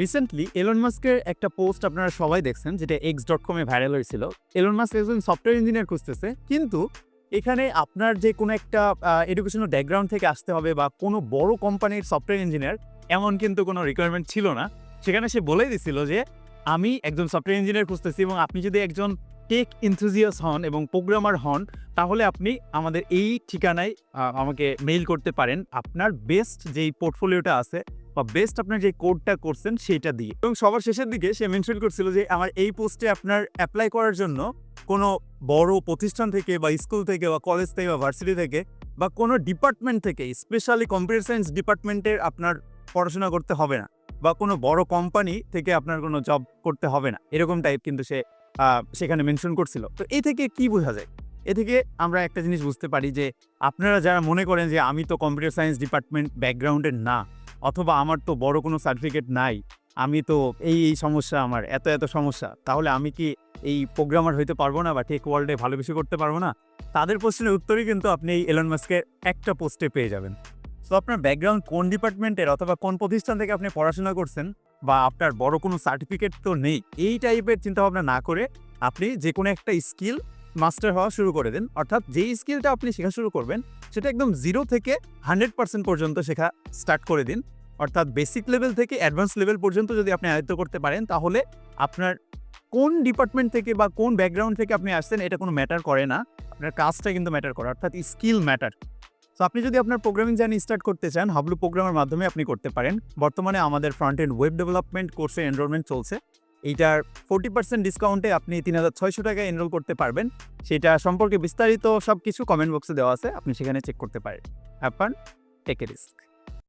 Recently Elon মাস্কের একটা post আপনারা সবাই দেখছেন, যেটা এক্স ডট কমে ভাইরাল হয়েছিল। এলন মাস্ক একজন সফটওয়্যার ইঞ্জিনিয়ার খুঁজতেছে, কিন্তু এখানে আপনার যে কোনো একটা এডুকেশনাল ব্যাকগ্রাউন্ড থেকে আসতে হবে বা কোনো বড় কোম্পানির সফটওয়্যার ইঞ্জিনিয়ার এমন কিন্তু কোনো রিকোয়ারমেন্ট ছিল না। সেখানে সে বলেই দিছিল যে, আমি একজন সফটওয়্যার ইঞ্জিনিয়ার খুঁজতেছি এবং আপনি যদি একজন টেক ইনথুজিয়াস হন এবং প্রোগ্রামার হন, তাহলে আপনি আমাদের এই ঠিকানায় আমাকে মেইল করতে পারেন। আপনার বেস্ট যেই পোর্টফোলিওটা আছে বা বেস্ট আপনার যে কোডটা করছেন সেইটা দিয়ে। এবং সবার শেষের দিকে সে মেনশন করছিল যে আমার এই পোস্টে আপনার অ্যাপ্লাই করার জন্য কোনো বড় প্রতিষ্ঠান থেকে বা স্কুল থেকে বা কলেজ থেকে বা ভার্সিটি থেকে বা কোনো ডিপার্টমেন্ট থেকে স্পেশালি কম্পিউটার সায়েন্স ডিপার্টমেন্টের আপনার পড়াশোনা করতে হবে না বা কোনো বড় কোম্পানি থেকে আপনার কোনো জব করতে হবে না। এরকম টাইপ কিন্তু সে সেখানে মেনশন করছিল। তো এই থেকে কি বোঝা যায়? এ থেকে আমরা একটা জিনিস বুঝতে পারি যে আপনারা যারা মনে করেন যে আমি তো কম্পিউটার সায়েন্স ডিপার্টমেন্ট ব্যাকগ্রাউন্ডের না অথবা আমার তো বড় কোনো সার্টিফিকেট নাই, আমি তো এই এই সমস্যা আমার, এত এত সমস্যা, তাহলে আমি কি এই প্রোগ্রামার হইতে পারব না বা টেক ওয়ার্ল্ডে ভালো কিছু করতে পারব না? তাদের প্রশ্নের উত্তরই কিন্তু আপনি এই এলন মাস্কের একটা পোস্টে পেয়ে যাবেন। সো আপনার ব্যাকগ্রাউন্ড কোন ডিপার্টমেন্টের অথবা কোন প্রতিষ্ঠান থেকে আপনি পড়াশোনা করছেন বা আপনার বড় কোনো সার্টিফিকেট তো নেই, এই টাইপের চিন্তাভাবনা না করে আপনি যে কোনো একটা স্কিল মাস্টার হওয়া শুরু করে দিন। অর্থাৎ যেই স্কিলটা আপনি শেখা শুরু করবেন, সেটা একদম জিরো থেকে হান্ড্রেড পার্সেন্ট পর্যন্ত শেখা স্টার্ট করে দিন। অর্থাৎ বেসিক লেভেল থেকে অ্যাডভান্স লেভেল পর্যন্ত যদি আপনি আয়ত্ত করতে পারেন, তাহলে আপনার কোন ডিপার্টমেন্ট থেকে বা কোন ব্যাকগ্রাউন্ড থেকে আপনি আসছেন, এটা কোনো ম্যাটার করে না। আপনার কাজটা কিন্তু ম্যাটার করে, অর্থাৎ স্কিল ম্যাটার সো আপনি যদি আপনার প্রোগ্রামিং জার্নি স্টার্ট করতে চান হাবলু প্রোগ্রামের মাধ্যমে আপনি করতে পারেন। বর্তমানে আমাদের ফ্রন্ট এন্ড ওয়েব ডেভেলপমেন্ট কোর্সে এনরোলমেন্ট চলছে। এইটার ফোর্টি পার্সেন্ট ডিসকাউন্টে আপনি তিন হাজার ছয়শো টাকায় এনরোল করতে পারবেন। সেটা সম্পর্কে বিস্তারিত সব কিছু কমেন্ট বক্সে দেওয়া আছে, আপনি সেখানে চেক করতে পারেন। হ্যাপান টেক এ রিস্ক